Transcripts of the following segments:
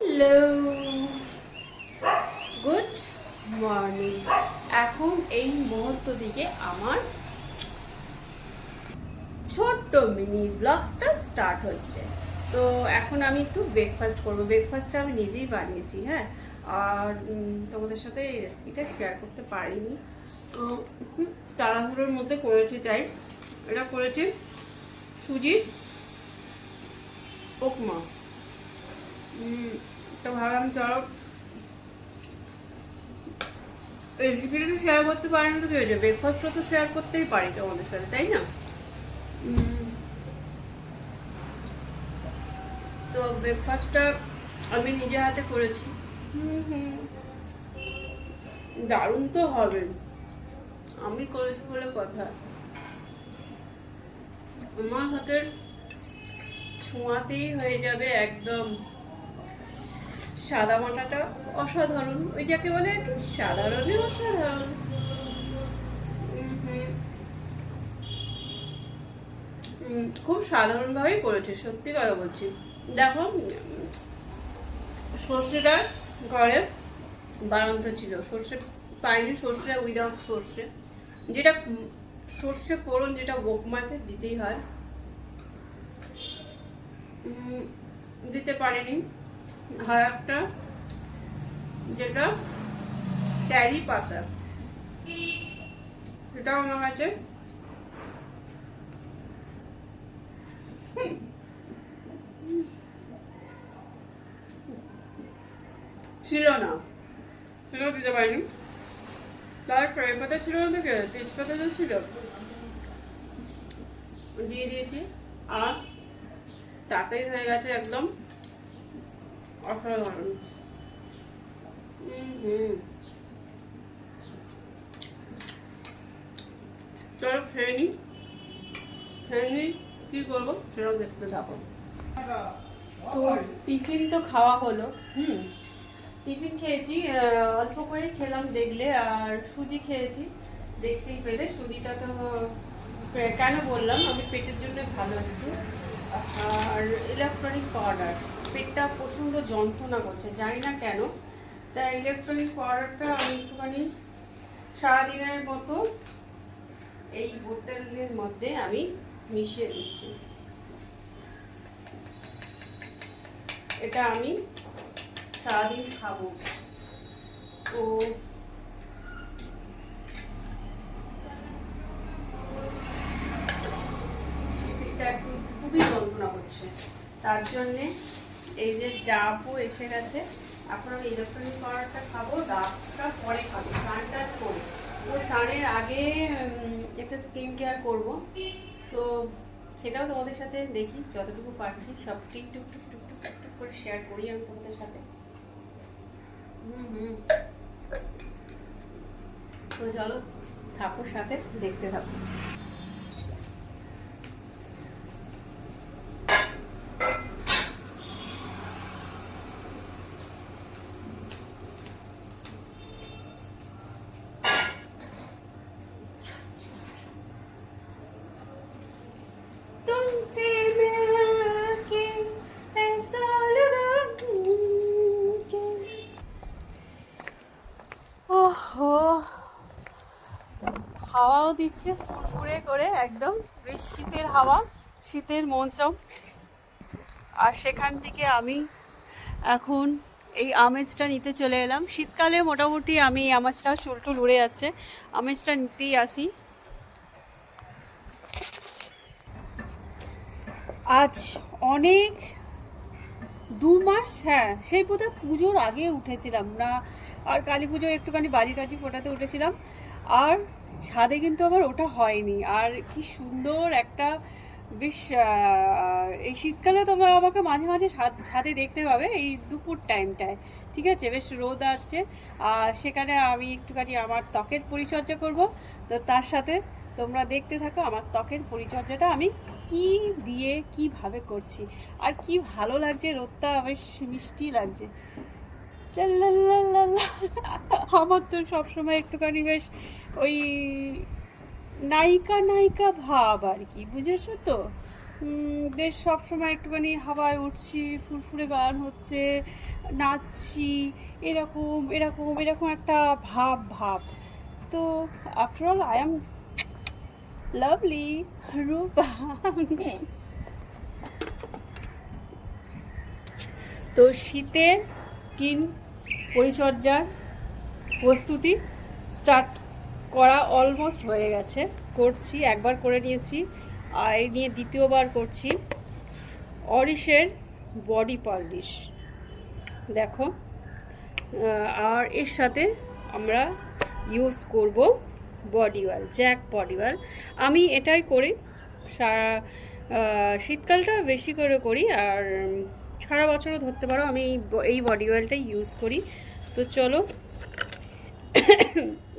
Hello good morning এখন এই মুহূর্ত দিকে আমার ছোট্ট মিনি ব্লগসটা স্টার্ট হচ্ছে। তো এখন আমি একটু ব্রেকফাস্ট করব। ব্রেকফাস্টটা আমি নিজেই বানিয়েছি হ্যাঁ? আর তোমাদের সাথে এই রেসিপিটা শেয়ার করতে পারিনি। তো তাড়াহুড়োর মধ্যে করেছি তাই। এটা করেছি সুজি উপমা। তো ভাবলাম চলো। রেসিপিটা তো শেয়ার করতে পারি না তো কি হয়েছে? ব্রেকফাস্টটা তো শেয়ার করতেই পারি তোমাদের সাথে তাই না? তো ব্রেকফাস্টটা আমি নিজে হাতে করেছি। দারুণ তো হবে। আমি করেছি বলে কথা। আমার হাতের ছোঁয়াতেই হয়ে যাবে একদম। সাদা মাটাটা অসাধারণ ওই যাকে বলে আর কি সাধারণে অসাধারণ। খুব সাধারণভাবেই করেছে সত্যি কথা বলছি। দেখো সর্ষেটা ঘরে বাড়ন্ত ছিল। সর্ষে পাইনি সর্ষে উইদাউট সর্ষে। যেটা সর্ষে ফোড়ন যেটা বোকমাতে দিতেই হয়। দিতে পারিনি। আর যেটা ট্যারি পাতা। সেটাও আমার কাছে ছিল না। সেটাও দিতে পারিনি। তার ফ্রাই পাতা ছিল না তো তেজপাতা তো ছিল। দিয়ে দিয়েছি। আর তাতেই হয়ে গেছে একদম অসাধারণ। চলো খেয়ে নি। খেয়ে নি, কি করব? সেটাও দেখতে থাকো তো টিফিন তো খাওয়া হলো। হুম। টিফিন খেয়েছি অল্প করে খেলাম দেখলে, আর সুজি খেয়েছি। দেখতেই পেলে, সুজিটা তো কেন বললাম, আমি পেটের জন্য ভালো একটু। আর ইলেকট্রনিক পাউডার পেটটা প্রচণ্ড যন্ত্রণা করছে, জানি না কেন। তাই ইলেকট্রনিক পাউডারটা আমি একটুখানি সারাদিনের মতো এই বোতলের মধ্যে আমি মিশিয়ে দিচ্ছি। এটা আমি সারাদিন খাব। তো খুবই যন্ত্রণা করছে। তার জন্যে এই যে ডাবও এসে গেছে, এখন আমি ইলেকট্রনিক পাউডারটা খাব, ডাবটা পরে খাব, স্নানটা করে। তো স্নানের আগে একটা স্কিন কেয়ার করব। তো সেটাও তোমাদের সাথে দেখি, যতটুকু পারছি, সব টিক টুক টুক টুক টুক টুক টুক করে শেয়ার করি আমি তোমাদের সাথে। হুম হুম। তো চলো, থাকো সাথে, দেখতে থাকো। হাওয়াও দিচ্ছে ফুরফুরে করে একদম। বেশ শীতের হাওয়া, শীতের মৌসুম। আর সেখান থেকে আমি এখন এই আমেজটা নিতে চলে এলাম। শীতকালে মোটামুটি আমি এই আমেজটা চুলটুল উড়ে যাচ্ছে। আমেজটা নিতেই আসি। আজ অনেক দু মাস হ্যাঁ সেই বোধহয় পুজোর আগে উঠেছিলাম। না, আর কালী পুজো একটুখানি বাজি টাজি ফোটাতে উঠেছিলাম। আর ছাদে কিন্তু আমার ওটা হয়নি। আর কি সুন্দর একটা বেশ এই শীতকালে তোমরা আমাকে মাঝে মাঝে ছাদে দেখতে পাবে এই দুপুর টাইমটায় ঠিক আছে? বেশ রোদ আসছে। আর সেখানে আমি একটুখানি আমার ত্বকের পরিচর্যা করব। তো তার সাথে তোমরা দেখতে থাকো আমার ত্বকের পরিচর্যাটা আমি কি দিয়ে, কীভাবে করছি। আর কি ভালো লাগছে, রোদটা বেশ মিষ্টি লাগছে। আমার তো সবসময় একটুখানি বেশ ওই নায়িকা নায়িকা ভাব আর কি, বুঝেছ তো? বেশ সবসময় একটুখানি হাওয়ায় উঠছি, ফুরফুরে গান হচ্ছে, নাচছি, এরকম এরকম এরকম একটা ভাব ভাব। তো after all I am lovely Rupa. তো শীতের স্কিন পরিচর্যার প্রস্তুতি স্টার্ট করা অলমোস্ট হয়ে গেছে। করছি, একবার করে নিয়েছি। আর এই নিয়ে দ্বিতীয়বার করছি। অরিশের বডি পালিশ দেখো আর এর সাথে আমরা ইউজ করব বডি অয়েল জ্যাক বডি অয়েল আমি এটাই করি, সারা শীতকালটা বেশি করে করি, আর সারা বছরও ধরতে পারো, আমি এই বডি অয়েলটাই ইউজ করি। তো চলো,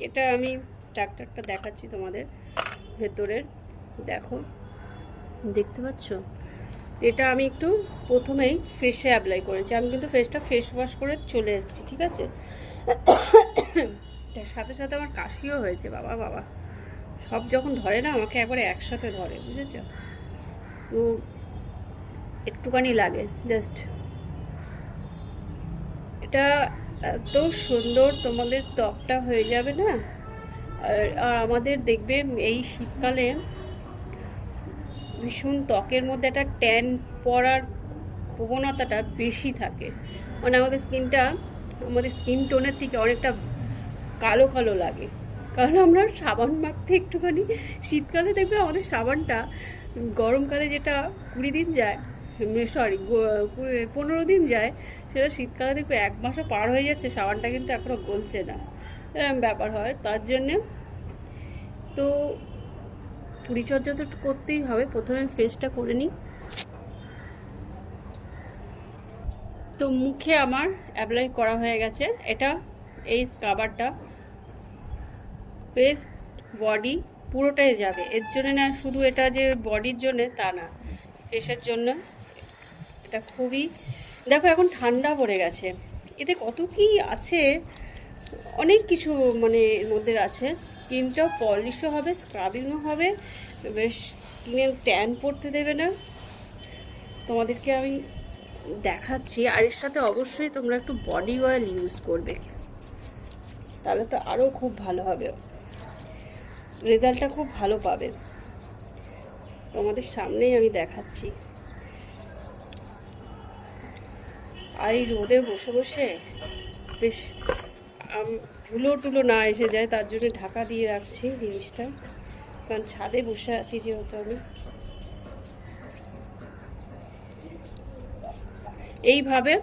এটা আমি স্ট্রাকচারটা দেখাচ্ছি তোমাদের ভেতরের। দেখো, দেখতে পাচ্ছ? এটা আমি একটু প্রথমেই ফেসে অ্যাপ্লাই করেছি। আমি কিন্তু ফেসটা ফেস ওয়াশ করে চলে এসেছি, ঠিক আছে? তার সাথে সাথে আমার কাশিও হয়েছে, বাবা বাবা। সব যখন ধরে না, আমাকে একবারে একসাথে ধরে, বুঝেছ? তো একটুখানি লাগে জাস্ট এটা এত সুন্দর তোমাদের ত্বকটা হয়ে যাবে না? আর আমাদের দেখবে এই শীতকালে ভীষণ ত্বকের মধ্যে একটা ট্যান পড়ার প্রবণতাটা বেশি থাকে। মানে আমাদের স্কিনটা, আমাদের স্কিন টোনের থেকে অনেকটা কালো কালো লাগে। কারণ আমরা সাবান মাখতে একটুখানি, শীতকালে দেখবে আমাদের সাবানটা গরমকালে যেটা কুড়ি দিন যায় সরি পনেরো দিন যায়, সেটা শীতকালে দেখবে এক মাসও পার হয়ে যাচ্ছে, সাবানটা কিন্তু এখনও গলছে না। এরকম ব্যাপার হয়, তার জন্যে তো পরিচর্যা তো করতেই হবে, প্রথমে ফেসটা করে নিই। তো মুখে আমার অ্যাপ্লাই করা হয়ে গেছে, এটা, এই স্কাবারটা ফেস বডি পুরোটাই যাবে, এর জন্য না, শুধু এটা যে বডির জন্য তা না ফেসের জন্য। এটা খুবই, দেখো এখন ঠান্ডা পড়ে গেছে। এতে কত কি আছে? অনেক কিছু মানে এর মধ্যে আছে। স্কিনটাও পলিশও হবে, স্ক্রাবিংও হবে। বেশ স্কিনে ট্যান পড়তে দেবে না। তোমাদেরকে আমি দেখাচ্ছি। আর এর সাথে অবশ্যই তোমরা একটু বডি অয়েল ইউজ করবে। তাহলে তো আরও খুব ভালো হবে। রেজাল্টটা খুব ভালো পাবে। তোমাদের সামনেই আমি দেখাচ্ছি। আর এই রোদে বসে বসে বেশ ধুলো টুলো না এসে যায়, তার জন্য ঢাকা দিয়ে রাখছি জিনিসটা। কারণ ছাদে বসে আছি যেহেতু আমি। এইভাবে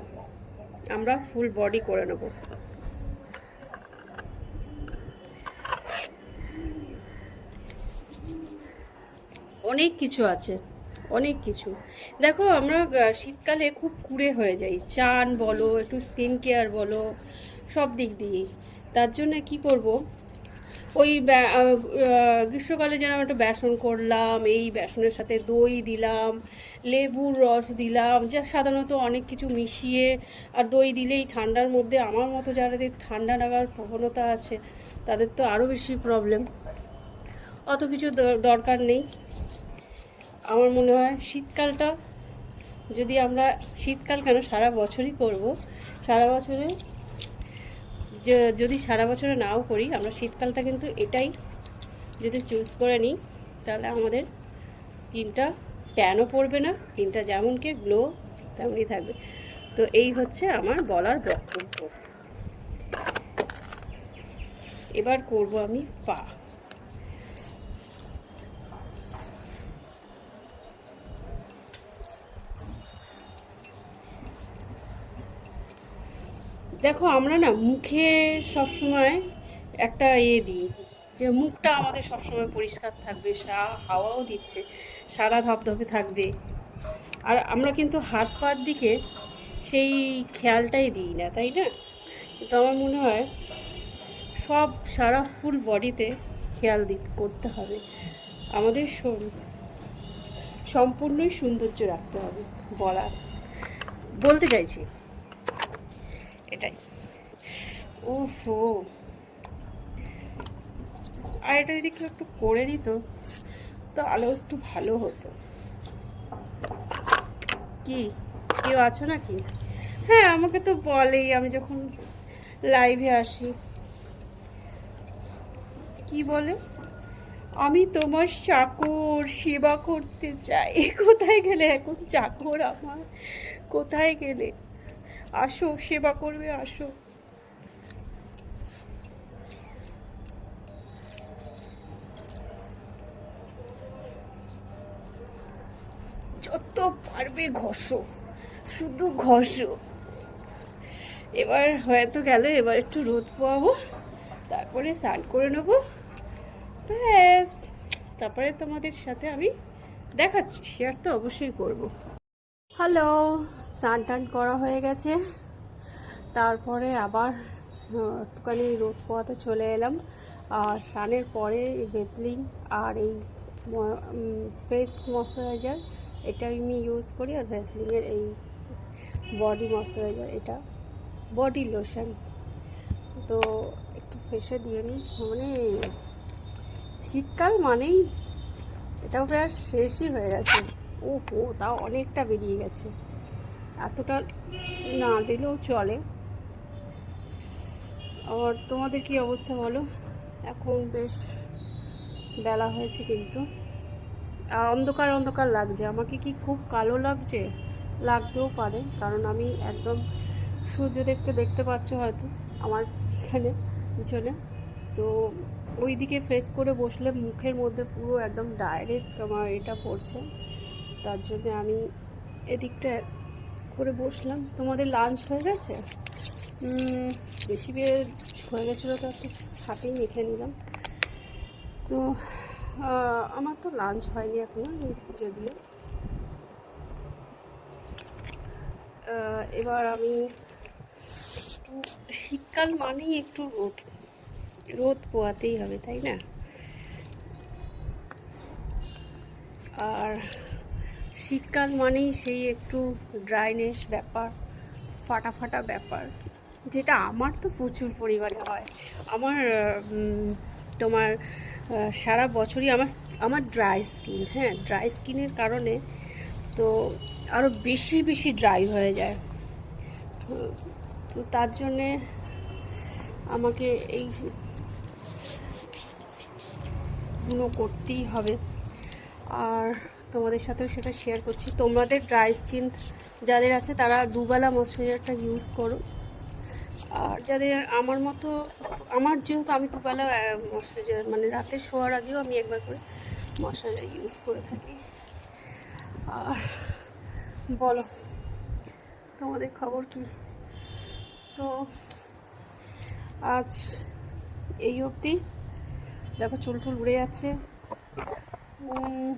আমরা ফুল বডি করে নেব। অনেক কিছু আছে। অনেক কিছু। দেখো আমরা শীতকালে খুব কুড়ে হয়ে যাই। চান বলো, একটু স্কিন কেয়ার বলো, সব দিক দিয়েই। তার জন্য কি করব? ওই গ্রীষ্মকালে যেন একটা বেসন করলাম, এই বেসনের সাথে দই দিলাম, লেবুর রস দিলাম, যা সাধারণত অনেক কিছু মিশিয়ে আর দই দিলেই ঠান্ডার মধ্যে আমার মতো যাদের ঠান্ডা লাগার প্রবণতা আছে, তাদের তো আরও বেশি প্রবলেম অত কিছু দরকার নেই। আমার মনে হয় শীতকালটা যদি আমরা শীতকাল কেন সারা বছরই করব? সারা বছরে যদি সারা বছরে নাও করি, আমরা শীতকালটা কিন্তু এটাই যদি চুজ করে নিই, তাহলে আমাদের স্কিনটা ট্যানও পড়বে না, স্কিনটা যেমনকে গ্লো তেমনই থাকবে। তো এই হচ্ছে আমার বলার বক্তব্য। এবার করব আমি পা। দেখো, আমরা না মুখে সবসময় একটা ইয়ে দিই যে মুখটা আমাদের সবসময় পরিষ্কার থাকবে, সা, হাওয়াও দিচ্ছে, সাদা ধপধপে থাকবে। আর আমরা কিন্তু হাত পার দিকে সেই খেয়ালটাই দিই না, তাই না? কিন্তু আমার মনে হয় সব সারা ফুল বডিতে খেয়াল দি, করতে হবে। আমাদের সম- সম্পূর্ণই সৌন্দর্য রাখতে হবে বলার। বলতে চাইছি এটাই। ওহো। আর এটা যদি কেউ একটু করে দিত তো আরও একটু ভালো হতো। কি? কেউ আছো নাকি? হ্যাঁ আমাকে তো বলেই, আমি যখন লাইভে আসি। কি বলে? আমি তোমার চাকর, সেবা করতে চাই। কোথায় গেলে এখন চাকর আমার? কোথায় গেলে? আসো, সেবা করবে, আসো। যত পারবে ঘষো, শুধু ঘষো। এবার হয়তো গেল, এবার একটু রোদ পোয়াবো তারপরে স্নান করে নেব। ব্যাস, তারপরে তোমাদের সাথে আমি দেখাচ্ছি শেয়ার তো অবশ্যই করব। হ্যালো, স্নান টান করা হয়ে গেছে। তারপরে আবার একটুখানি রোদ পোয়াতে চলে এলাম। আর স্নানের পরে বেসলিন আর এই ফেস ময়শ্চারাইজার এটা আমি ইউজ করি। আর ভ্যাসলিনের এই বডি ময়শ্চারাইজার এটা বডি লোশন তো একটু ফেসে দিয়ে নিই। মানে শীতকাল মানেই, এটাও প্রায় শেষই হয়ে গেছে। ও হো তাও অনেকটা বেরিয়ে গেছে। এতটা না দিলেও চলে। আর তোমাদের কি অবস্থা বলো? এখন বেশ বেলা হয়েছে কিন্তু। আর অন্ধকার অন্ধকার লাগছে। আমাকে কি খুব কালো লাগছে? লাগতেও পারে, কারণ আমি একদম সূর্যদেবকে দেখতে পাচ্ছ হয়তো আমার এখানে, পিছনে। তো ওই দিকে ফেস করে বসলে মুখের মধ্যে পুরো একদম ডাইরেক্ট আমার এটা পড়ছে। তার জন্য আমি এদিকটা করে বসলাম। তোমাদের লাঞ্চ হয়ে গেছে? বেশি বের হয়ে গেছিল তো একটু হাতেই মেখে নিলাম। তো আমার তো লাঞ্চ হয়নি এখনও যদিও এবার আমি একটু শীতকাল মানেই একটু রোদ। রোদ পোয়াতেই হবে, তাই না? আর শীতকাল মানেই সেই একটু ড্রাইনেস ব্যাপার ফাটা ফাটা ব্যাপার, যেটা আমার তো প্রচুর পরিমাণে হয়। আমার তোমার সারা বছরই আমার আমার ড্রাই স্কিন হ্যাঁ ড্রাই স্কিনের কারণে তো আরও বেশি বেশি ড্রাই হয়ে যায়। তো তার জন্যে আমাকে এই গুলো করতেই হবে। আর তোমাদের সাথেও সেটা শেয়ার করছি। তোমাদের ড্রাই স্কিন যাদের আছে, তারা দুবেলা ময়শ্চারাইজারটা ইউজ করো। আর যাদের আমার মতো, আমার যেহেতু আমি দুবেলা ময়শ্চারাইজার মানে রাতে শোয়ার আগেও আমি একবার করে ময়শ্চারাইজার ইউজ করে থাকি। আর বলো, তোমাদের খবর কি? তো আজ এই অবধি। দেখো, চুল টুল উড়ে যাচ্ছে। উম,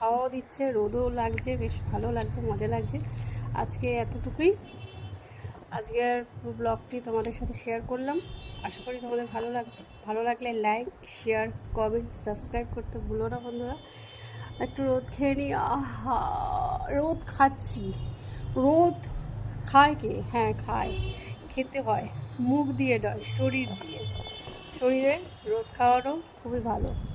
হাওয়াও দিচ্ছে রোদও লাগছে বেশ ভালো লাগছে মজা লাগছে। আজকে এতটুকুই। আজকের ব্লগটি তোমাদের সাথে শেয়ার করলাম। আশা করি তোমাদের ভালো লাগ ভালো লাগলে লাইক শেয়ার কমেন্ট সাবস্ক্রাইব করতে ভুলো না বন্ধুরা। একটু রোদ খেয়ে নিই। আহা রোদ খাচ্ছি। রোদ খায় কে? হ্যাঁ খায়। খেতে হয়। মুখ দিয়ে নয় শরীর দিয়ে। শরীরে রোদ খাওয়ানো খুবই ভালো।